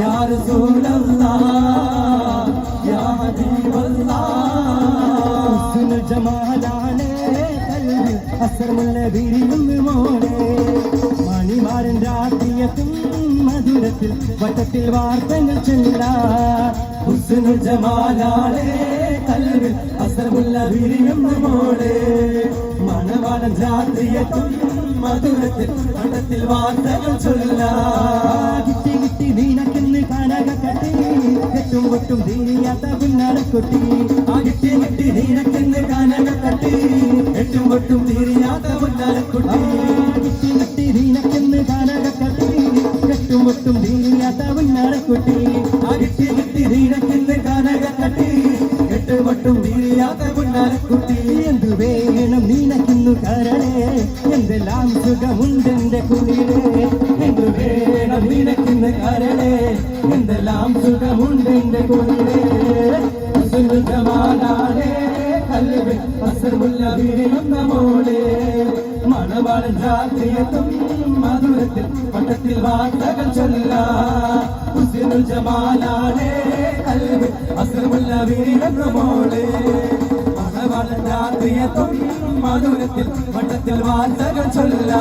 യാ റസൂലല്ലാഹ് യാ ഹബീബല്ലാഹ് ജമാലാണ് കൽവിൽ അസർമുള്ള വിരിയും മോളെ മണിമാരൻ രാത്രിയത്തും മധുരത്തിൽ വട്ടത്തിൽ വാർത്തകൾ ചൊല്ലാ ഹുസ്നുൽ ജമാലാളെ കൽവിൽ അസറുള്ള വിരിയുന്ന മോളെ മണവാളൻ രാത്രിയെത്തും മധുരത്തിൽ വട്ടത്തിൽ വാർത്തകൾ ചൊല്ലാ പൊട്ടും തീരിയാത്ത പിന്നാടക്കൊട്ടി ആ കിട്ടി നീനക്കെന്ന് കാനകത്തട്ടി എട്ടും പൊട്ടും തീരിയാത്ത മുന്നാരക്കുട്ടി കിട്ടി. കിട്ടി നീനക്കെന്ന് കാനകത്തട്ടി എട്ടും പൊട്ടും തീരിയാത്ത പിന്നാടക്കൊട്ടി ആ കിട്ടി നീനക്കെന്ന് കാനകത്തട്ടി എട്ടും പൊട്ടും തീരിയാത്ത മുന്നാരക്കുട്ടി എന്തു വേണം നീനക്കിന്നു കരണേ എന്തെല്ലാം സുഖമുണ്ടെന്റെ കുളിരേ എന്തു വേണം നിനക്കിന്ന് കരളെ? എന്തെല്ലാം സുഖമുണ്ട് എന്റെ മോളെ. മണവാളൻ രാത്രിയത്തും മധുരത്തിൽ പട്ടത്തിൽ വാർത്തകൾ ചൊല്ല. ഹുസ്നുൽ ജമാലാളെ കൽവിൽ അസറുള്ള രാത്രിയത്തും മധുരത്തിൽ പട്ടത്തിൽ വാർത്തകൾ ചൊല്ല.